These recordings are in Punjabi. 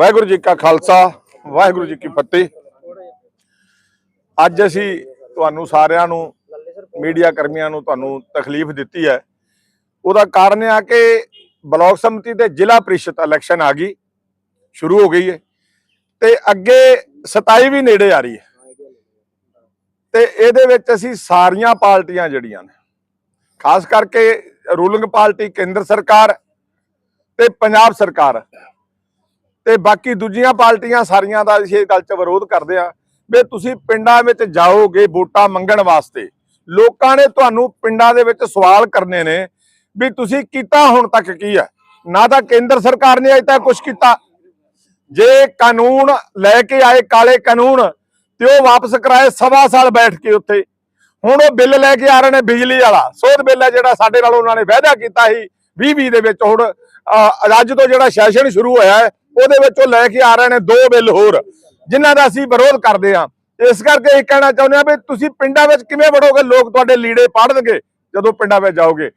ਵਾਹਿਗੁਰੂ ਜੀ ਕਾ ਖਾਲਸਾ, ਵਾਹਿਗੁਰੂ ਜੀ ਕੀ ਫਤਿਹ। ਅੱਜ ਅਸੀਂ ਤੁਹਾਨੂੰ ਸਾਰਿਆਂ ਨੂੰ, ਮੀਡੀਆ ਕਰਮੀਆਂ ਨੂੰ ਤੁਹਾਨੂੰ ਤਕਲੀਫ ਦਿੱਤੀ ਹੈ। ਉਹਦਾ ਕਾਰਨ ਇਹ ਆ ਕਿ ਬਲਾਕ ਸੰਮਤੀ ਤੇ ਜ਼ਿਲ੍ਹਾ ਪ੍ਰੀਸ਼ਦ ਇਲੈਕਸ਼ਨ ਆ ਗਈ, ਸ਼ੁਰੂ ਹੋ ਗਈ ਹੈ। ਤੇ ਅੱਗੇ 27 ਵੀ ਨੇੜੇ ਆ ਰਹੀ ਹੈ। ਤੇ ਇਹਦੇ ਵਿੱਚ ਅਸੀਂ ਸਾਰੀਆਂ ਪਾਰਟੀਆਂ ਜਿਹੜੀਆਂ ਨੇ, ਖਾਸ ਕਰਕੇ ਰੂਲਿੰਗ ਪਾਰਟੀ ਕੇਂਦਰ ਸਰਕਾਰ ਤੇ ਪੰਜਾਬ ਸਰਕਾਰ ਤੇ ਬਾਕੀ ਦੂਜੀਆਂ ਪਾਰਟੀਆਂ ਸਾਰੀਆਂ ਦਾ ਅਸੀਂ ਇਹ ਗੱਲ 'ਚ ਵਿਰੋਧ ਕਰਦੇ ਆ ਵੀ ਤੁਸੀਂ ਪਿੰਡਾਂ ਵਿੱਚ ਜਾਓਗੇ ਵੋਟਾਂ ਮੰਗਣ ਵਾਸਤੇ। ਲੋਕਾਂ ਨੇ ਤੁਹਾਨੂੰ ਪਿੰਡਾਂ ਦੇ ਵਿੱਚ ਸਵਾਲ ਕਰਨੇ ਨੇ ਵੀ ਤੁਸੀਂ ਕੀਤਾ ਹੁਣ ਤੱਕ ਕੀ ਹੈ ਨਾ ਤਾਂ ਕੇਂਦਰ ਸਰਕਾਰ ਨੇ ਅਜੇ ਤੱਕ ਕੁਝ ਕੀਤਾ। ਜੇ ਕਾਨੂੰਨ ਲੈ ਕੇ ਆਏ ਕਾਲੇ ਕਾਨੂੰਨ ਤੇ ਉਹ ਵਾਪਸ ਕਰਾਏ ਸਵਾ ਸਾਲ ਬੈਠ ਕੇ ਉੱਥੇ। ਹੁਣ ਉਹ ਬਿੱਲ ਲੈ ਕੇ ਆ ਰਹੇ ਨੇ ਬਿਜਲੀ ਵਾਲਾ। ਸੋਧ ਬਿੱਲ ਹੈ ਜਿਹੜਾ ਸਾਡੇ ਨਾਲ ਉਹਨਾਂ ਨੇ ਵਾਅਦਾ ਕੀਤਾ ਸੀ 2020 ਦੇ ਵਿੱਚ। ਹੁਣ ਅੱਜ ਤੋਂ ਜਿਹੜਾ ਸੈਸ਼ਨ ਸ਼ੁਰੂ ਹੋਇਆ ਹੈ ਉਹਦੇ ਵਿੱਚ ਉਹ ਲੈ ਕੇ ਆ ਰਹੇ ਨੇ ਦੋ ਬਿੱਲ ਹੋਰ, ਜਿਨ੍ਹਾਂ ਦਾ ਅਸੀਂ ਵਿਰੋਧ ਕਰਦੇ ਹਾਂ। ਇਸ ਕਰਕੇ ਇਹ ਕਹਿਣਾ ਚਾਹੁੰਦੇ ਹਾਂ ਵੀ ਤੁਸੀਂ ਪਿੰਡਾਂ ਵਿੱਚ ਕਿਵੇਂ ਵੜੋਗੇ? ਲੋਕ ਤੁਹਾਡੇ ਲੀੜੇ ਪਾੜਨਗੇ ਜਦੋਂ ਪਿੰਡਾਂ ਵਿੱਚ ਜਾਓਗੇ।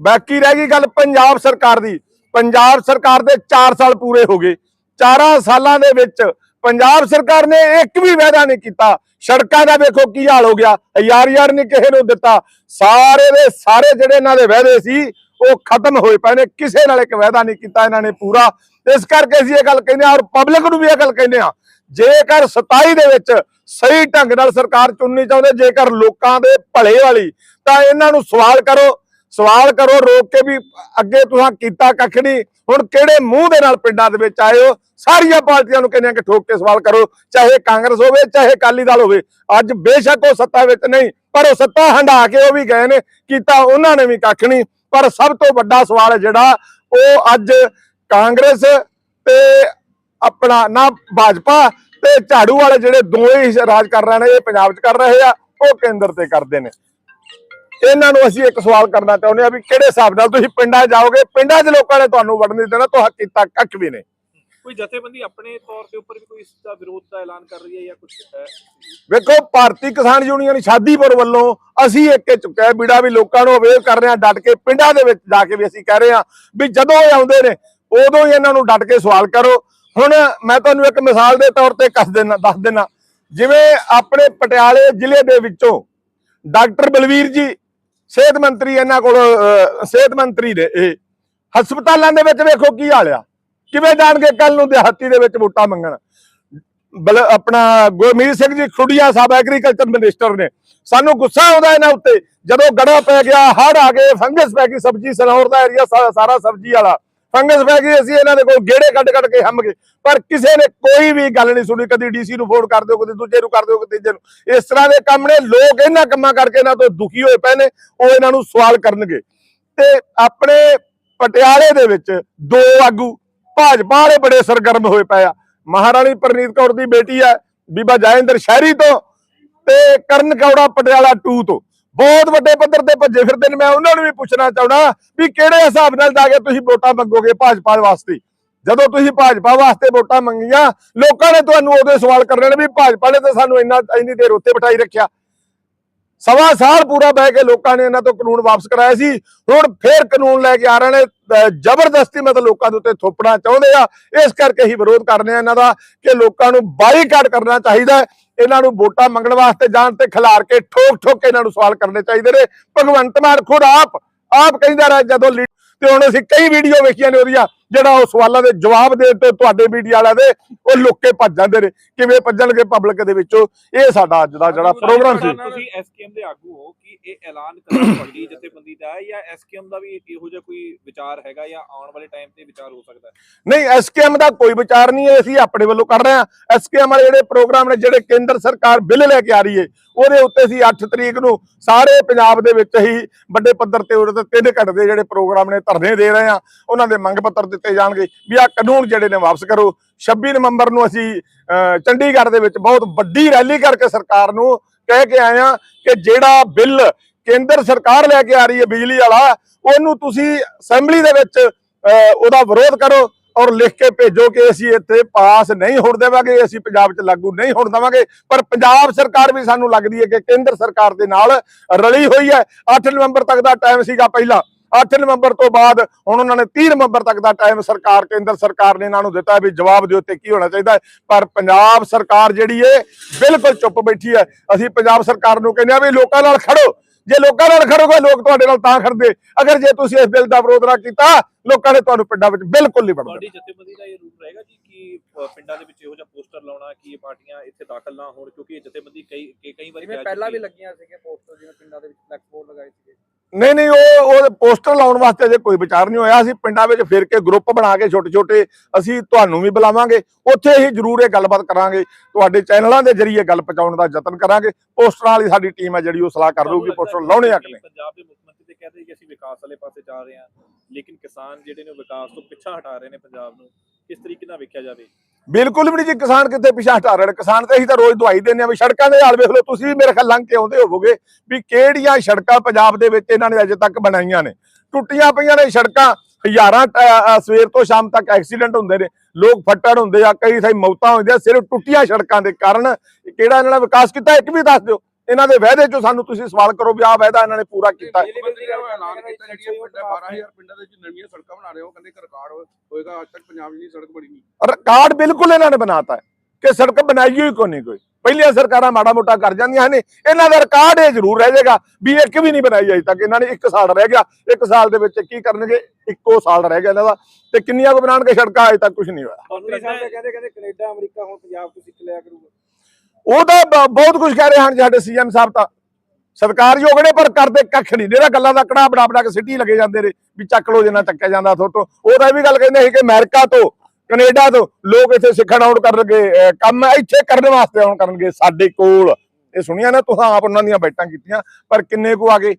ਬਾਕੀ ਰਹਿ ਗਈ ਗੱਲ ਪੰਜਾਬ ਸਰਕਾਰ ਦੀ। ਪੰਜਾਬ ਸਰਕਾਰ ਦੇ 4 ਸਾਲ ਪੂਰੇ ਹੋ ਗਏ। 4 ਸਾਲਾਂ ਦੇ ਵਿੱਚ ਪੰਜਾਬ ਸਰਕਾਰ ਨੇ ਇੱਕ ਵੀ ਵਾਅਦਾ ਨਹੀਂ ਕੀਤਾ। ਸੜਕਾਂ ਦਾ ਵੇਖੋ ਕੀ ਹਾਲ ਹੋ ਗਿਆ। ਯਾਰ ਯਾਰ ਨਹੀਂ ਕਿਸੇ ਨੂੰ ਦਿੱਤਾ। ਸਾਰੇ ਦੇ ਸਾਰੇ ਜਿਹੜੇ ਇਹਨਾਂ ਦੇ ਵਾਅਦੇ ਸੀ, ਉਹ ਖਤਮ ਹੋਏ ਪਏ ਨੇ। ਕਿਸੇ ਨਾਲ ਇੱਕ ਵਾਅਦਾ ਨਹੀਂ ਕੀਤਾ ਇਹਨਾਂ ਨੇ ਪੂਰਾ। ਇਸ ਕਰਕੇ ਅਸੀਂ ਇਹ ਗੱਲ ਕਹਿੰਦੇ ਆ ਔਰ ਪਬਲਿਕ ਨੂੰ ਵੀ ਇਹ ਗੱਲ ਕਹਿੰਦੇ ਆ ਜੇਕਰ 27 ਦੇ ਵਿੱਚ ਸਹੀ ਢੰਗ ਨਾਲ ਸਰਕਾਰ ਚੁਣਨੀ ਚਾਹੁੰਦੇ, ਜੇਕਰ ਲੋਕਾਂ ਦੇ ਭਲੇ ਵਾਲੀ, ਤਾਂ ਇਹਨਾਂ ਨੂੰ ਸਵਾਲ ਕਰੋ ਸਵਾਲ ਕਰੋ, ਰੋਕ ਕੇ ਵੀ ਅੱਗੇ ਤੁਸੀਂ ਕੀਤਾ ਕੱਖ ਨਹੀਂ ਹੁਣ ਕਿਹੜੇ ਮੂੰਹ ਦੇ ਨਾਲ ਪਿੰਡਾਂ ਦੇ ਵਿੱਚ ਆਏ ਹੋ? ਸਾਰੀਆਂ ਪਾਰਟੀਆਂ ਨੂੰ ਕਹਿੰਦੇ ਆ ਕਿ ਠੋਕ ਕੇ ਸਵਾਲ ਕਰੋ, ਚਾਹੇ ਕਾਂਗਰਸ ਹੋਵੇ, ਚਾਹੇ ਅਕਾਲੀ ਦਲ ਹੋਵੇ, ਅੱਜ ਬੇਸ਼ੱਕ ਉਹ ਸੱਤਾ ਵਿੱਚ ਨਹੀਂ, ਪਰ ਉਹ ਸੱਤਾ ਹੰਡਾ ਕੇ ਉਹ ਵੀ ਗਏ ਨੇ, ਕੀਤਾ ਉਹਨਾਂ ਨੇ ਵੀ ਕੱਖ ਨਹੀਂ ਪਰ ਸਭ ਤੋਂ ਵੱਡਾ ਸਵਾਲ ਜਿਹੜਾ, ਉਹ ਅੱਜ ਕਾਂਗਰਸ ਤੇ ਆਪਣਾ ਨਾ ਭਾਜਪਾ ਤੇ ਝਾੜੂ ਵਾਲੇ ਜਿਹੜੇ ਦੋਵੇਂ ਹੀ ਰਾਜ ਕਰ ਰਹੇ ਨੇ ਇਹ ਪੰਜਾਬ 'ਚ ਕਰ ਰਹੇ ਆ ਉਹ ਕੇਂਦਰ ਤੇ ਕਰਦੇ ਨੇ। ਇਹਨਾਂ ਨੂੰ ਅਸੀਂ ਇੱਕ ਸਵਾਲ ਕਰਨਾ ਚਾਹੁੰਦੇ ਆ ਵੀ ਕਿਹੜੇ ਹਿਸਾਬ ਨਾਲ ਤੁਸੀਂ ਪਿੰਡਾਂ ਜਾਓਗੇ? ਪਿੰਡਾਂ 'ਚ ਲੋਕਾਂ ਨੇ ਤੁਹਾਨੂੰ ਵੜਨ ਨਹੀਂ ਦੇਣਾ ਤੁਹਾਂ ਕੀਤਾ ਕੱਖ ਵੀ ਨਹੀਂ। ਕੋਈ ਜਥੇਬੰਦੀ ਆਪਣੇ ਤੌਰ ਤੇ ਉੱਪਰ ਵੀ ਕੋਈ ਇਸ ਦਾ ਵਿਰੋਧ ਦਾ ਐਲਾਨ ਕਰ ਰਹੀ ਹੈ ਜਾਂ ਕੁਝ ਹੈ? ਵੇਖੋ ਭਾਰਤੀ ਕਿਸਾਨ ਯੂਨੀਅਨ ਸ਼ਾਦੀਪੁਰ ਵੱਲੋਂ ਅਸੀਂ ਇੱਕ ਚੁੱਕਿਆ ਬੀੜਾ ਵੀ ਲੋਕਾਂ ਨੂੰ ਅਵੇਅਰ ਕਰ ਰਹੇ ਹਾਂ ਡਟ ਕੇ ਪਿੰਡਾਂ ਦੇ ਵਿੱਚ ਜਾ ਕੇ ਵੀ ਅਸੀਂ ਕਹਿ ਰਹੇ ਹਾਂ ਵੀ ਜਦੋਂ ਇਹ ਆਉਂਦੇ ਨੇ ਉਦੋਂ ਹੀ ਇਹਨਾਂ ਨੂੰ ਡਟ ਕੇ ਸਵਾਲ ਕਰੋ। ਹੁਣ ਮੈਂ ਤੁਹਾਨੂੰ ਇੱਕ ਮਿਸਾਲ ਦੇ ਤੌਰ ਤੇ ਕੱਸ ਦੇਣਾ ਦੱਸ ਦੇਣਾ ਜਿਵੇਂ ਆਪਣੇ ਪਟਿਆਲੇ ਜ਼ਿਲ੍ਹੇ ਦੇ ਵਿੱਚੋਂ ਡਾਕਟਰ ਬਲਵੀਰ ਜੀ, ਸਿਹਤ ਮੰਤਰੀ ਇਹਨਾਂ ਕੋਲ ਸਿਹਤ ਮੰਤਰੀ ਦੇ ਇਹ, ਹਸਪਤਾਲਾਂ ਦੇ ਵਿੱਚ ਵੇਖੋ ਕੀ ਹਾਲ ਆ। ਕਿਵੇਂ ਜਾਣਗੇ ਕੱਲ ਨੂੰ ਦਿਹਾਤੀ ਦੇ ਵਿੱਚ ਵੋਟਾਂ ਮੰਗਣ। ਬਲ, ਆਪਣਾ ਗੁਰਮੀਤ ਸਿੰਘ ਜੀ, ਖੁੱਡੀਆਂ ਸਾਹਿਬ ਐਗਰੀਕਲਚਰ ਮਿਨਿਸਟਰ ਨੇ। ਸਾਨੂੰ ਗੁੱਸਾ ਆਉਂਦਾ ਇਹਨਾਂ ਉੱਤੇ। ਜਦੋਂ ਗੜਾ ਪੈ ਗਿਆ ਹੜ ਆ ਗਏ ਫੰਗਸ ਪੈ ਗਈ, ਸਬਜੀ ਸਨੌਰ ਦਾ ਏਰੀਆ ਸਾਰਾ ਸਬਜੀ ਵਾਲਾ। ਫੰਗਸ ਪੈ ਗਈ, ਅਸੀਂ ਇਹਨਾਂ ਦੇ ਕੋਲ ਗੇੜੇ ਕੱਢ ਕੱਢ ਕੇ ਹੰਮ ਗਏ। ਪਰ ਕਿਸੇ ਨੇ ਕੋਈ ਵੀ ਗੱਲ ਨਹੀਂ ਸੁਣੀ, ਕਦੀ ਡੀਸੀ ਨੂੰ ਫੋਨ ਕਰ ਦਿਓ, ਕਦੀ ਦੂਜੇ ਨੂੰ ਕਰ ਦਿਓ, ਕਦੀ ਤੀਜੇ ਨੂੰ। ਇਸ ਤਰ੍ਹਾਂ ਦੇ ਕੰਮ ਨੇ, ਲੋਕ ਇਹਨਾਂ ਕੰਮਾਂ ਕਰਕੇ ਇਹਨਾਂ ਤੋਂ ਦੁਖੀ ਹੋਏ ਪਏ ਨੇ, ਉਹ ਇਹਨਾਂ ਨੂੰ ਸਵਾਲ ਕਰਨਗੇ। ਤੇ ਆਪਣੇ ਪਟਿਆਲੇ ਦੇ ਵਿੱਚ ਦੋ ਆਗੂ, ਭਾਜਪਾ ਵਾਲੇ ਬੜੇ ਸਰਗਰਮ ਹੋਏ ਪਏ ਆ। ਮਹਾਰਾਣੀ ਪ੍ਰਨੀਤ ਕੌਰ ਦੀ ਬੇਟੀ ਹੈ ਬੀਬਾ ਜਾਇੰਦਰ ਸ਼ਹਿਰੀ ਤੋਂ ਤੇ ਕਰਨ ਕੌੜਾ ਪਟਿਆਲਾ 2 ਤੋਂ। ਬਹੁਤ ਵੱਡੇ ਪੱਧਰ ਤੇ ਭੱਜੇ ਫਿਰਦੇ ਨੇ, ਮੈਂ ਉਹਨਾਂ ਨੂੰ ਵੀ ਪੁੱਛਣਾ ਚਾਹਣਾ ਵੀ ਕਿਹੜੇ ਹਿਸਾਬ ਨਾਲ ਜਾ ਕੇ ਤੁਸੀਂ ਵੋਟਾਂ ਮੰਗੋਗੇ ਭਾਜਪਾ ਵਾਸਤੇ? ਜਦੋਂ ਤੁਸੀਂ ਭਾਜਪਾ ਵਾਸਤੇ ਵੋਟਾਂ ਮੰਗੀਆਂ, ਲੋਕਾਂ ਨੇ ਤੁਹਾਨੂੰ ਉਹਦੇ ਸਵਾਲ ਕਰਨੇ ਨੇ ਵੀ ਭਾਜਪਾ ਨੇ ਤਾਂ ਸਾਨੂੰ ਇੰਨਾ, ਇੰਨੀ ਦੇਰ ਉੱਤੇ ਬਿਠਾਈ ਰੱਖਿਆ। ਸਵਾ ਸਾਲ ਪੂਰਾ ਬਹਿ ਕੇ ਲੋਕਾਂ ਨੇ ਇਹਨਾਂ ਤੋਂ ਕਾਨੂੰਨ ਵਾਪਸ ਕਰਾਇਆ ਸੀ। ਹੁਣ ਫੇਰ ਕਾਨੂੰਨ ਲੈ ਕੇ ਆ ਰਹੇ ਨੇ ਜ਼ਬਰਦਸਤੀ ਮਤਲਬ ਲੋਕਾਂ ਦੇ ਉੱਤੇ ਥੋਪਣਾ ਚਾਹੁੰਦੇ ਆ। ਇਸ ਕਰਕੇ ਹੀ ਵਿਰੋਧ ਕਰਨੇ ਆ ਇਹਨਾਂ ਦਾ ਕਿ ਲੋਕਾਂ ਨੂੰ ਬਾਈਕਾਟ ਕਰਨਾ ਚਾਹੀਦਾ ਇਹਨਾਂ ਨੂੰ ਵੋਟਾਂ ਮੰਗਣ ਵਾਸਤੇ ਜਾਣ ਤੇ ਖਿਲਾਰ ਕੇ ਠੋਕ ਠੋਕ ਇਹਨਾਂ ਨੂੰ ਸਵਾਲ ਕਰਨੇ ਚਾਹੀਦੇ ਨੇ। ਭਗਵੰਤ ਮਾਨ ਖੁਦ ਆਪ ਆਪ ਕਹਿੰਦਾ ਰਿਹਾ ਜਦੋਂ ਤੇ ਹੁਣ ਅਸੀਂ ਕਈ ਵੀਡੀਓ ਵੇਖੀਆਂ ਨੇ ਉਹਦੀਆਂ ਜਿਹੜਾ ਉਹ ਸਵਾਲਾਂ ਦੇ ਜਵਾਬ ਦੇ ਤੇ ਤੁਹਾਡੇ ਮੀਡੀਆ ਵਾਲਿਆਂ ਦੇ ਉਹ ਲੁੱਕ ਕੇ ਭੱਜ ਜਾਂਦੇ ਨੇ। ਕਿਵੇਂ ਭੱਜਣਗੇ ਪਬਲਿਕ ਦੇ ਵਿੱਚੋਂ? ਇਹ ਸਾਡਾ ਅੱਜ ਦਾ ਜਿਹੜਾ ਪ੍ਰੋਗਰਾਮ ਸੀ। ਤੁਸੀਂ ਐਸਕੇਐਮ ਦੇ ਆਗੂ ਹੋ ਕਿ ਇਹ ਐਲਾਨ ਕਰਨਾ ਤੁਹਾਡੀ ਜਥੇਬੰਦੀ ਦਾ ਹੈ ਜਾਂ ਐਸਕੇਐਮ ਦਾ ਵੀ ਇਹੋ ਜਿਹਾ ਕੋਈ ਵਿਚਾਰ ਹੈਗਾ ਜਾਂ ਆਉਣ ਵਾਲੇ ਟਾਈਮ ਤੇ ਵਿਚਾਰ ਹੋ ਸਕਦਾ ਹੈ? ਨਹੀਂ ਐਸਕੇਐਮ ਦਾ ਕੋਈ ਵਿਚਾਰ ਨਹੀਂ ਹੈ ਅਸੀਂ ਆਪਣੇ ਵੱਲੋਂ ਕਰ ਰਹੇ ਹਾਂ। ਐਸਕੇਐਮ ਵਾਲੇ ਜਿਹੜੇ ਪ੍ਰੋਗਰਾਮ ਨੇ ਜਿਹੜੇ ਕੇਂਦਰ ਸਰਕਾਰ ਬਿੱਲ ਲੈ ਕੇ ਆ ਰਹੀ ਹੈ ਉਹਦੇ ਉੱਤੇ ਅਸੀਂ 8 ਤਰੀਕ ਨੂੰ ਸਾਰੇ ਪੰਜਾਬ ਦੇ ਵਿੱਚ ਹੀ ਵੱਡੇ ਪੱਧਰ ਤੇ ਉਹਦੇ ਤੇ ਤਿੰਨ ਘੰਟੇ ਦੇ ਜਿਹੜੇ ਪ੍ਰੋਗਰਾਮ ਨੇ ਧਰਨੇ ਦੇ ਰਹੇ ਹਾਂ ਉਹਨਾਂ ਦੇ ਮੰਗ ਪੱਤਰ ਦਿੱਤੇ ਜਾਣਗੇ ਵੀ ਆਹ ਕਾਨੂੰਨ ਜਿਹੜੇ ਨੇ ਵਾਪਸ ਕਰੋ। 26 ਨਵੰਬਰ ਨੂੰ ਅਸੀਂ ਅਹ, ਚੰਡੀਗੜ੍ਹ ਦੇ ਵਿੱਚ ਬਹੁਤ ਵੱਡੀ ਰੈਲੀ ਕਰਕੇ ਸਰਕਾਰ ਨੂੰ ਕਹਿ ਕੇ ਆਏ ਹਾਂ ਕਿ ਜਿਹੜਾ ਬਿੱਲ ਕੇਂਦਰ ਸਰਕਾਰ ਲੈ ਕੇ ਆ ਰਹੀ ਹੈ ਬਿਜਲੀ ਵਾਲਾ ਉਹਨੂੰ ਤੁਸੀਂ ਅਸੈਂਬਲੀ ਦੇ ਵਿੱਚ ਅਹ, ਉਹਦਾ ਵਿਰੋਧ ਕਰੋ ਔਰ ਲਿਖ ਕੇ ਭੇਜੋ ਕਿ ਅਸੀਂ ਇੱਥੇ ਪਾਸ ਨਹੀਂ ਹੋਣ ਦੇਵਾਂਗੇ ਅਸੀਂ ਪੰਜਾਬ 'ਚ ਲਾਗੂ ਨਹੀਂ ਹੋਣ ਦੇਵਾਂਗੇ। ਪਰ ਪੰਜਾਬ ਸਰਕਾਰ ਵੀ ਸਾਨੂੰ ਲੱਗਦੀ ਹੈ ਕਿ ਕੇਂਦਰ ਸਰਕਾਰ ਦੇ ਨਾਲ ਰਲੀ ਹੋਈ ਹੈ। 8 ਨਵੰਬਰ ਤੱਕ ਦਾ ਟਾਈਮ ਸੀਗਾ ਪਹਿਲਾਂ। 8 ਨਵੰਬਰ ਤੋਂ ਬਾਅਦ ਹੁਣ ਉਹਨਾਂ ਨੇ 30 ਨਵੰਬਰ ਤੱਕ ਦਾ ਟਾਈਮ ਸਰਕਾਰ ਕੇਂਦਰ ਸਰਕਾਰ ਨੇ ਇਹਨਾਂ ਨੂੰ ਦਿੱਤਾ ਵੀ ਜਵਾਬ ਦਿਓ ਤੇ ਕੀ ਹੋਣਾ ਚਾਹੀਦਾ। ਪਰ ਪੰਜਾਬ ਸਰਕਾਰ ਜਿਹੜੀ ਏ ਬਿਲਕੁਲ ਚੁੱਪ ਬੈਠੀ ਹੈ ਅਸੀਂ ਪੰਜਾਬ ਸਰਕਾਰ ਨੂੰ ਕਹਿੰਦੇ ਆ ਵੀ ਲੋਕਾਂ ਨਾਲ ਖੜੋ ਜੇ ਲੋਕਾਂ ਨਾਲ ਖੜੋਗੇ ਲੋਕ ਤੁਹਾਡੇ ਨਾਲ ਤਾਂ ਖੜਦੇ ਅਗਰ ਜੇ ਤੁਸੀਂ ਇਸ ਬਿੱਲ ਦਾ ਵਿਰੋਧ ਨਾ ਕੀਤਾ ਲੋਕਾਂ ਨੇ ਤੁਹਾਨੂੰ ਪਿੰਡਾਂ ਵਿੱਚ ਬਿਲਕੁਲ ਨਹੀਂ ਵੜਨਾ ਤੁਹਾਡੀ ਜਥੇਬੰਦੀ ਦਾ ਇਹ ਰੂਪ ਰਹੇਗਾ ਜੀ ਕਿ ਪਿੰਡਾਂ ਦੇ ਵਿੱਚ ਇਹੋ ਜਿਹਾ ਪੋਸਟਰ ਲਾਉਣਾ ਕਿ ਇਹ ਪਾਰਟੀਆਂ ਇੱਥੇ ਦਾਖਲ ਨਾ ਹੋਣ ਕਿਉਂਕਿ ਇਹ ਜਥੇਬੰਦੀ ਕਈ ਕਈ- ਵਾਰੀ ਪਹਿਲਾਂ ਵੀ। ਲੱਗੀਆਂ ਸੀਗੀਆਂ ਪੋਸਟਰ ਜਿਵੇਂ ਪਿੰਡਾਂ ਦੇ ਵਿੱਚ ਫਲੈਕਸ ਬੋਰਡ ਲਗਾਏ ਸੀਗੇ ਨਹੀਂ ਨਹੀਂ, ਉਹ ਉਹ ਪੋਸਟਰ ਲਾਉਣ ਵਾਸਤੇ ਅਜੇ ਕੋਈ ਵਿਚਾਰ ਨਹੀਂ ਹੋਇਆ। ਅਸੀਂ ਪਿੰਡਾਂ ਵਿੱਚ ਫਿਰ ਕੇ ਗਰੁੱਪ ਬਣਾ ਕੇ ਛੋਟੇ ਛੋਟੇ ਅਸੀਂ ਤੁਹਾਨੂੰ ਵੀ ਬੁਲਾਵਾਂਗੇ। ਉੱਥੇ ਹੀ ਜ਼ਰੂਰ ਇਹ ਗੱਲਬਾਤ ਕਰਾਂਗੇ। ਤੁਹਾਡੇ ਚੈਨਲਾਂ ਦੇ ਜ਼ਰੀਏ ਗੱਲ ਪਹੁੰਚਾਉਣ ਦਾ ਯਤਨ ਕਰਾਂਗੇ। ਪੋਸਟਰਾਂ ਵਾਲੀ ਸਾਡੀ ਟੀਮ ਹੈ ਜਿਹੜੀ ਉਹ ਸਲਾਹ ਕਰ ਲਊਗੀ ਪੋਸਟਰ ਲਾਉਣੇ ਆ ਕਿ ਨਹੀਂ। ਪੰਜਾਬ ਦੇ ਮੁੱਖ ਮੰਤਰੀ ਤੇ ਕਹਿੰਦੇ ਕਿ ਅਸੀਂ ਵਿਕਾਸ ਵਾਲੇ ਪਾਸੇ ਜਾ ਰਹੇ ਹਾਂ, ਲੇਕਿਨ ਕਿਸਾਨ ਜਿਹੜੇ ਨੇ ਵਿਕਾਸ ਤੋਂ ਪਿੱਛਾ ਹਟਾ ਰਹੇ ਨੇ ਪੰਜਾਬ ਨੂੰ। ਕਿਸ ਤਰੀਕੇ ਨਾਲ ਵੇਖਿਆ ਜਾਵੇ? ਬਿਲਕੁਲ ਵੀ ਨਹੀਂ ਜੀ, ਕਿਸਾਨ ਕਿੱਥੇ ਪਿਛਾ ਹਟਾ ਰਹੇ ਨੇ? ਕਿਸਾਨ ਤੇ ਅਸੀਂ ਤਾਂ ਰੋਜ਼ ਦਵਾਈ ਦਿੰਦੇ ਆ ਵੀ ਸੜਕਾਂ ਦੇ ਹਾਲ ਵੇਖ ਲਓ, ਤੁਸੀਂ ਵੀ ਮੇਰੇ ਖਿਆਲ ਲੰਘ ਕੇ ਆਉਂਦੇ ਹੋਵੋਗੇ ਵੀ ਕਿਹੜੀਆਂ ਸੜਕਾਂ ਪੰਜਾਬ ਦੇ ਵਿੱਚ ਇਹਨਾਂ ਨੇ ਅਜੇ ਤੱਕ ਬਣਾਈਆਂ ਨੇ। ਟੁੱਟੀਆਂ ਪਈਆਂ ਨੇ ਸੜਕਾਂ, ਹਜ਼ਾਰਾਂ ਟ- ਸਵੇਰ ਤੋਂ ਸ਼ਾਮ ਤੱਕ ਐਕਸੀਡੈਂਟ ਹੁੰਦੇ ਨੇ, ਲੋਕ ਫੱਟੜ ਹੁੰਦੇ ਆ, ਕਈ ਥਾਈ ਮੌਤਾਂ ਹੁੰਦੀਆਂ, ਸਿਰਫ ਟੁੱਟੀਆਂ ਸੜਕਾਂ ਦੇ ਕਾਰਨ ਕਿਹੜਾ ਇਹਨਾਂ ਨੇ ਵਿਕਾਸ ਕੀਤਾ, ਇੱਕ ਵੀ ਦੱਸ ਦਿਓ। ਇਹਨਾਂ ਦੇ ਵਾਅਦੇ ਚੋਂ ਸਾਨੂੰ ਤੁਸੀਂ ਸਵਾਲ ਕਰੋ ਵੀ ਆਹ ਵਾਅਦਾ ਇਹਨਾਂ ਨੇ ਪੂਰਾ ਕੀਤਾ ਹੈ। ਬਿਜਲੀ ਮੰਤਰੀ ਨੇ ਬਿੱਲ ਐਲਾਨ ਕੀਤਾ ਜਿਹੜੀਆਂ ਪਿੰਡਾਂ 12000 ਪਿੰਡਾਂ ਦੇ ਵਿੱਚ ਨਵੀਆਂ ਸੜਕਾਂ ਬਣਾ ਰਹੇ ਹੋ ਕਹਿੰਦੇ ਇੱਕ ਰਿਕਾਰਡ ਹੋਏਗਾ ਅੱਜ ਤੱਕ ਪੰਜਾਬ 'ਚ ਨਹੀਂ ਸੜਕ ਬਣੀ ਨਹੀਂ। ਰਿਕਾਰਡ ਬਿਲਕੁਲ ਇਹਨਾਂ ਨੇ ਬਣਾਤਾ ਹੈ ਕਿ ਸੜਕ ਬਣਾਈ ਹੋਈ ਕੋਈ ਨਹੀਂ ਕੋਈ। ਪਹਿਲੀਆਂ ਸਰਕਾਰਾਂ ਮਾੜਾ ਮੋਟਾ ਕਰ ਜਾਂਦੀਆਂ ਨੇ ਇਹਨਾਂ ਦਾ ਰਿਕਾਰਡ ਇਹ ਜ਼ਰੂਰ ਰਹਿ ਜਾਏਗਾ ਵੀ ਇੱਕ ਵੀ ਨਹੀਂ ਬਣਾਈ ਅਜੇ ਤੱਕ ਇਹਨਾਂ ਨੇ ਇੱਕ ਸਾਲ ਰਹਿ ਗਿਆ ਇੱਕ ਸਾਲ ਦੇ ਵਿੱਚ ਕੀ ਕਰਨਗੇ ਇੱਕੋ ਸਾਲ ਰਹਿ ਗਿਆ ਇਹਨਾਂ ਦਾ ਤੇ ਕਿੰਨੀਆਂ ਕੁ ਬਣਾਉਣਗੇ ਸੜਕਾਂ ਅਜੇ ਤੱਕ ਕੁਝ ਨਹੀਂ ਹੋਇਆ। ਮੰਤਰੀ ਸਾਹਿਬ ਕਹਿੰਦੇ ਕਹਿੰਦੇ ਕੈਨੇਡਾ ਅਮਰੀਕਾ ਹੁਣ ਪੰਜਾਬ ਤੋਂ ਸਿੱਖ ਲਿਆ ਕਰੂਗਾ। ਉਹ ਤਾਂ ਬਹੁਤ ਕੁਝ ਕਹਿ ਰਹੇ ਹਨ ਸਾਡੇ ਸੀਐਮ ਸਾਹਿਬ ਤਾਂ। ਸਤਿਕਾਰਯੋਗ ਨੇ, ਪਰ ਕਰਦੇ ਕੱਖ ਨਹੀਂ। ਜਿਹੜਾ ਗੱਲਾਂ ਦਾ ਕੜਾ ਬਣਾ ਬਣਾ ਕੇ ਸਿੱਟੀ ਲੱਗੇ ਜਾਂਦੇ ਨੇ, ਵੀ ਚੱਕ ਲੋ ਜਿੰਨਾ ਚੱਕਿਆ ਜਾਂਦਾ ਥੋਟੋ ਉਹ ਤਾਂ ਇਹ ਵੀ ਗੱਲ ਕਹਿੰਦੇ ਸੀ ਕਿ ਅਮਰੀਕਾ ਤੋਂ, ਕੈਨੇਡਾ ਤੋਂ ਲੋਕ ਇੱਥੇ ਸਿੱਖਣ ਆਉਣ ਕਰਨਗੇ ਕੰਮ ਇੱਥੇ ਕਰਨ ਵਾਸਤੇ ਆਉਣ ਕਰਨਗੇ ਸਾਡੇ ਕੋਲ। ਇਹ ਸੁਣਿਆ ਨਾ, ਤੁਸੀਂ ਆਪ ਉਹਨਾਂ ਦੀਆਂ ਬੈਠਾਂ ਕੀਤੀਆਂ, ਪਰ ਕਿੰਨੇ ਕੁ ਆ ਗਏ?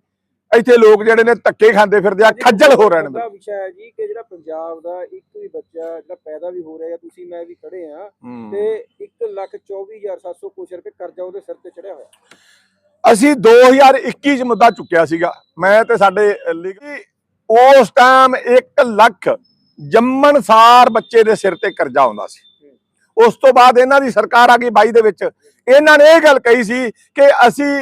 ਇੱਥੇ ਲੋਕ ਜਿਹੜੇ ਨੇ ਧੱਕੇ ਖਾਂਦੇ ਫਿਰਦੇ ਆ ਖੱਜਲ ਹੋ ਰਹੇ ਨੇ ਉਹਦਾ ਵਿਸ਼ਾ ਹੈ ਜੀ ਕਿ ਜਿਹੜਾ ਪੰਜਾਬ ਦਾ ਇੱਕ ਵੀ ਬੱਚਾ ਜਿਹੜਾ ਪੈਦਾ ਵੀ ਹੋ ਰਿਹਾ ਹੈ ਤੁਸੀਂ ਮੈਂ ਵੀ ਖੜੇ ਆ। ਤੇ 124700 ਕੁਛ ਰੁਪਏ ਕਰਜ਼ਾ ਉਹਦੇ ਸਿਰ ਤੇ ਚੜਿਆ ਹੋਇਆ। ਅਸੀਂ 2021 ਚ ਮੁੱਦਾ ਚੁੱਕਿਆ ਸੀਗਾ। ਮੈਂ ਤੇ ਸਾਡੇ ਉਸ ਟਾਈਮ 1 ਲੱਖ ਜੰਮਣ ਸਾਰ ਬੱਚੇ ਦੇ ਸਿਰ ਤੇ ਕਰਜ਼ਾ ਆਉਂਦਾ ਸੀ। ਉਸ ਤੋਂ ਬਾਅਦ ਇਹਨਾਂ ਦੀ ਸਰਕਾਰ ਆ ਗਈ 22 ਦੇ ਵਿੱਚ। ਇਹਨਾਂ ਨੇ ਇਹ ਗੱਲ ਕਹੀ ਸੀ ਕਿ ਅਸੀਂ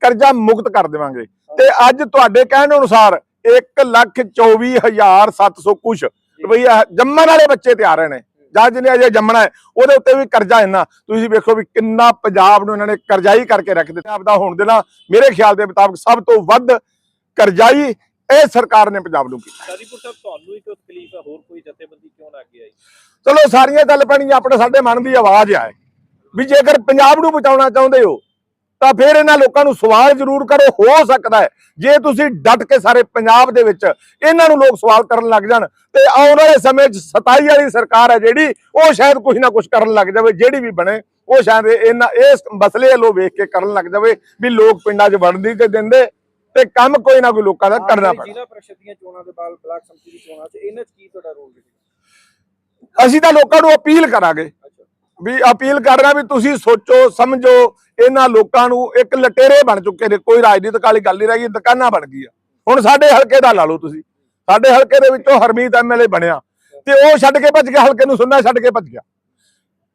ਕਰਜ਼ਾ ਮੁਕਤ ਕਰ ਦੇਵਾਂਗੇ। ਤੇ ਅੱਜ ਤੁਹਾਡੇ ਕਹਿਣ ਅਨੁਸਾਰ 1 ਲੱਖ 24700 ਕੁਛ ਰੁਪਈਆ ਜੰਮਣ ਵਾਲੇ ਬੱਚੇ ਤੇ ਆ ਰਹੇ ਨੇ। ਜਾਂ। ਜਿਹਨੇ ਅਜੇ ਜੰਮਣਾ ਹੈ ਉਹਦੇ ਉੱਤੇ ਵੀ ਕਰਜ਼ਾ ਇੰਨਾ। ਤੁਸੀਂ ਵੇਖੋ ਵੀ ਕਿੰਨਾ ਪੰਜਾਬ ਨੂੰ ਇਹਨਾਂ ਨੇ ਕਰਜ਼ਾਈ ਕਰਕੇ ਰੱਖ ਦਿੱਤਾ। ਆਪਦਾ ਹੋਣ ਦੇਣਾ ਮੇਰੇ ਖਿਆਲ ਦੇ ਮੁਤਾਬਕ ਸਭ ਤੋਂ ਵੱਧ ਕਰਜ਼ਾਈ ਇਹ ਸਰਕਾਰ ਨੇ ਪੰਜਾਬ ਨੂੰ ਕੀਤਾ। ਸ਼ਾਦੀਪੁਰ ਸਾਹਿਬ ਤੁਹਾਨੂੰ ਹੀ ਕੋਈ ਤਕਲੀਫ ਹੈ ਹੋਰ ਕੋਈ ਜਥੇਬੰਦੀ ਕਿਉਂ ਨਾ ਅੱਗੇ ਆਈ? ਚਲੋ ਸਾਰੀਆਂ ਗੱਲ ਪੈਣੀਆਂ ਆਪਣੇ ਸਾਡੇ ਮਨ ਦੀ ਆਵਾਜ਼ ਆਏ ਵੀ ਜੇਕਰ ਪੰਜਾਬ ਨੂੰ ਬਚਾਉਣਾ ਚਾਹੁੰਦੇ ਹੋ ਤਾਂ ਫਿਰ ਇਹਨਾਂ ਲੋਕਾਂ ਨੂੰ ਸਵਾਲ ਜ਼ਰੂਰ ਕਰੋ ਹੋ ਸਕਦਾ ਹੈ। ਜੇ ਤੁਸੀਂ ਡਟ ਕੇ ਸਾਰੇ ਪੰਜਾਬ ਦੇ ਵਿੱਚ ਇਹਨਾਂ ਨੂੰ ਲੋਕ ਸਵਾਲ ਕਰਨ ਲੱਗ ਜਾਣ ਤੇ ਆਉਣ ਵਾਲੇ ਸਮੇਂ 'ਚ 27 ਵਾਲੀ ਸਰਕਾਰ ਹੈ ਜਿਹੜੀ ਉਹ ਸ਼ਾਇਦ ਕੁਝ ਨਾ ਕੁਝ ਕਰਨ ਲੱਗ ਜਾਵੇ ਜਿਹੜੀ ਵੀ ਬਣੇ ਉਹ ਸ਼ਾਇਦ ਇਹਨਾਂ ਇਸ ਮਸਲੇ ਵੱਲੋਂ ਵੇਖ ਕੇ ਕਰਨ ਲੱਗ ਜਾਵੇ ਵੀ ਲੋਕ ਪਿੰਡਾਂ 'ਚ ਵੜਨ ਨਹੀਂ ਤੇ ਦਿੰਦੇ ਤੇ ਕੰਮ ਕੋਈ ਨਾ ਕੋਈ ਲੋਕਾਂ ਦਾ ਕਰਨਾ ਪੈਣਾ। ਜ਼ਿਲ੍ਹਾ ਪ੍ਰੀਸ਼ਦ ਦੀਆਂ ਚੋਣਾਂ ਦੇ ਬਾਅਦ ਬਲਾਕ ਸੰਮਤੀ ਦੀ ਚੋਣਾਂ 'ਚ ਇਹਨਾਂ 'ਚ ਕੀ ਤੁਹਾਡਾ ਰੋਲ ਰਹੇਗਾ? ਅਸੀਂ ਤਾਂ ਲੋਕਾਂ ਨੂੰ ਅਪੀਲ ਕਰਾਂਗੇ ਵੀ ਅਪੀਲ ਕਰ ਰਿਹਾ ਵੀ ਤੁਸੀਂ ਸੋਚੋ, ਸਮਝੋ, ਇਹਨਾਂ ਲੋਕਾਂ ਨੂੰ ਇੱਕ ਲਟੇਰੇ ਬਣ ਚੁੱਕੇ ਨੇ, ਕੋਈ ਰਾਜਨੀਤਿਕ ਵਾਲੀ ਗੱਲ ਨਹੀਂ ਰਹਿ ਦੁਕਾਨਾਂ ਬਣ ਗਈ ਆ ਹੁਣ ਸਾਡੇ ਹਲਕੇ ਦਾ ਲਾ ਲਓ ਤੁਸੀਂ। ਸਾਡੇ ਹਲਕੇ ਦੇ ਵਿੱਚੋਂ ਹਰਮੀਤ ਐਮਐਲਏ ਬਣਿਆ ਤੇ ਉਹ ਛੱਡ ਕੇ ਭੱਜ ਗਿਆ, ਹਲਕੇ ਨੂੰ ਸੁਣਨਾ ਛੱਡ ਕੇ ਭੱਜ ਗਿਆ।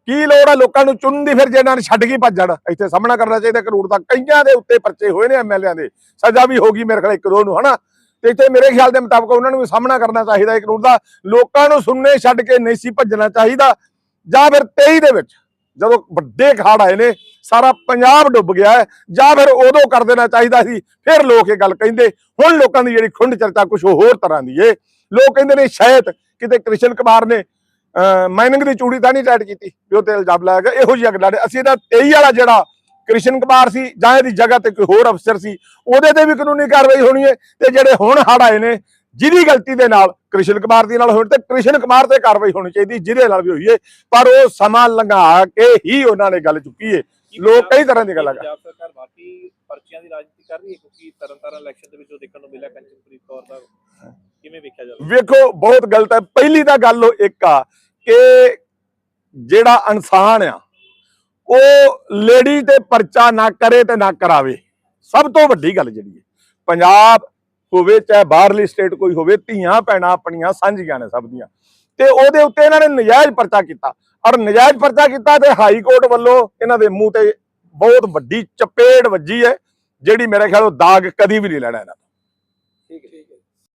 ਕੀ ਲੋੜ ਆ ਲੋਕਾਂ ਨੂੰ ਚੁਣਨ ਦੀ ਫਿਰ ਜੇ ਇਹਨਾਂ ਨੇ ਛੱਡ ਕੇ ਭੱਜ ਜਾਣ? ਇੱਥੇ ਸਾਹਮਣਾ ਕਰਨਾ ਚਾਹੀਦਾ ਕਰੂੜ ਦਾ ਕਈਆਂ ਦੇ ਉੱਤੇ ਪਰਚੇ ਹੋਏ ਨੇ ਐਮਐਲਏਆਂ ਦੇ। ਸਜ਼ਾ ਵੀ ਹੋ ਗਈ ਮੇਰੇ ਖਿਆਲ ਇੱਕ ਦੋ ਨੂੰ, ਹਨਾ? ਤੇ ਇੱਥੇ ਮੇਰੇ ਖਿਆਲ ਦੇ ਮੁਤਾਬਕ ਉਹਨਾਂ ਨੂੰ ਵੀ ਸਾਹਮਣਾ ਕਰਨਾ ਚਾਹੀਦਾ ਇੱਕ ਕਰੂੜ ਦਾ। ਲੋਕਾਂ ਨੂੰ ਸੁਣਨੇ ਛੱਡ ਕੇ ਨਹੀਂ ਸੀ ਭੱਜਣਾ ਚਾਹੀਦਾ। ਜਾਂ ਫਿਰ 23 ਦੇ ਵਿੱਚ, ਜਦੋਂ ਵੱਡੇ ਖਾੜ ਆਏ ਨੇ, ਸਾਰਾ ਪੰਜਾਬ ਡੁੱਬ ਗਿਆ ਹੈ, ਜਾਂ ਫਿਰ ਉਦੋਂ ਕਰ ਦੇਣਾ ਚਾਹੀਦਾ ਸੀ, ਫਿਰ ਲੋਕ ਇਹ ਗੱਲ ਕਹਿੰਦੇ, ਹੁਣ ਲੋਕਾਂ ਦੀ ਜਿਹੜੀ ਖੁੰਡ ਚਰਚਾ ਕੁਝ ਹੋਰ ਤਰ੍ਹਾਂ ਦੀ ਏ। ਲੋਕ ਕਹਿੰਦੇ ਨੇ ਸ਼ਾਇਦ ਕਿਤੇ ਕ੍ਰਿਸ਼ਨ ਕੁਮਾਰ ਨੇ ਮਾਈਨਿੰਗ ਦੀ ਚੂੜੀ ਤਾਂ ਨਹੀਂ ਟਾਈਟ ਕੀਤੀ, ਵੀ ਉਹ ਤੇ ਇਲਜ਼ਾਮ ਲਾਇਆ ਗਿਆ ਇਹੋ ਜਿਹੀ ਗੱਲਾਂ ਨੇ। ਅਸੀਂ ਇਹਦਾ 23 ਵਾਲਾ ਜਿਹੜਾ ਕ੍ਰਿਸ਼ਨ ਕੁਮਾਰ ਸੀ, ਜਾਂ ਇਹਦੀ ਜਗ੍ਹਾ ਤੇ ਕੋਈ ਹੋਰ ਅਫਸਰ ਸੀ, ਉਹਦੇ ਤੇ ਵੀ ਕਾਨੂੰਨੀ ਕਾਰਵਾਈ ਹੋਣੀ ਹੈ ਤੇ ਜਿਹੜੇ ਹੁਣ ਹੜ ਆਏ ਨੇ ਜਿਹਦੀ ਗਲਤੀ ਦੇ ਨਾਲ ਕ੍ਰਿਸ਼ਨ ਕੁਮਾਰ ਦੀ ਨਾਲ ਹੋਣ ਤੇ ਕ੍ਰਿਸ਼ਨ ਕੁਮਾਰ ਤੇ ਕਾਰਵਾਈ ਹੋਣੀ ਚਾਹੀਦੀ ਜਿਹਦੇ ਨਾਲ ਵੀ ਹੋਈ ਹੈ ਪਰ ਉਹ ਸਮਾਂ ਲੰਘਾ ਕੇ ਹੀ ਉਹਨਾਂ ਨੇ ਗੱਲ ਚੁੱਕੀ ਕੀ ਲੋਕ ਕਈ ਤਰ੍ਹਾਂ ਦੀ ਗੱਲਾਂ ਕੀ ਪੰਜਾਬ ਸਰਕਾਰ ਬਾਕੀ ਪਰਚੀਆਂ ਦੀ ਰਾਜਨੀਤੀ ਕਰ ਰਹੀ ਹੈ ਕਿਉਂਕਿ ਤਰਨਤਾਰਨ ਇਲੈਕਸ਼ਨ ਦੇ ਵਿੱਚ ਉਹ ਦੇਖਣ ਨੂੰ ਮਿਲਿਆ ਕੰਚਨਪ੍ਰੀਤ ਕੌਰ ਦਾ। ਕਿਵੇਂ ਵੇਖਿਆ ਜਾਵੇ? ਵੇਖੋ ਬਹੁਤ ਗਲਤ ਹੈ। ਪਹਿਲੀ ਤਾਂ ਗੱਲ ਉਹ ਇੱਕ ਆ ਕਿ ਜਿਹੜਾ ਇਨਸਾਨ ਆ ਉਹ ਲੇਡੀ ਤੇ ਪਰਚਾ ਨਾ ਕਰੇ ਤੇ ਨਾ ਕਰਾਵੇ। ਸਭ ਤੋਂ ਵੱਡੀ ਗੱਲ ਜਿਹੜੀ ਹੈ ਪੰਜਾਬ ਹੋਵੇ, ਚਾਹੇ ਬਾਹਰਲੀ ਸਟੇਟ ਕੋਈ ਹੋਵੇ, ਧੀਆਂ ਭੈਣਾਂ ਆਪਣੀਆਂ ਸਾਂਝੀਆਂ ਨੇ ਸਭ ਦੀਆਂ। ਤੇ ਉਹਦੇ ਉੱਤੇ ਇਹਨਾਂ ਨੇ ਨਜਾਇਜ਼ ਪਰਚਾ ਕੀਤਾ। ਔਰ ਨਜਾਇਜ਼ ਪਰਚਾ ਕੀਤਾ ਤੇ ਹਾਈ ਕੋਰਟ ਵੱਲੋਂ ਇਹਨਾਂ ਦੇ ਮੂੰਹ ਤੇ ਬਹੁਤ ਵੱਡੀ ਚਪੇੜ ਵੱਜੀ ਹੈ, ਜਿਹੜੀ ਮੇਰੇ ਖਿਆਲ ਉਹ ਦਾਗ ਕਦੀ ਵੀ ਨਹੀਂ ਲੈਣਾ ਇਹਨਾਂ ਦਾ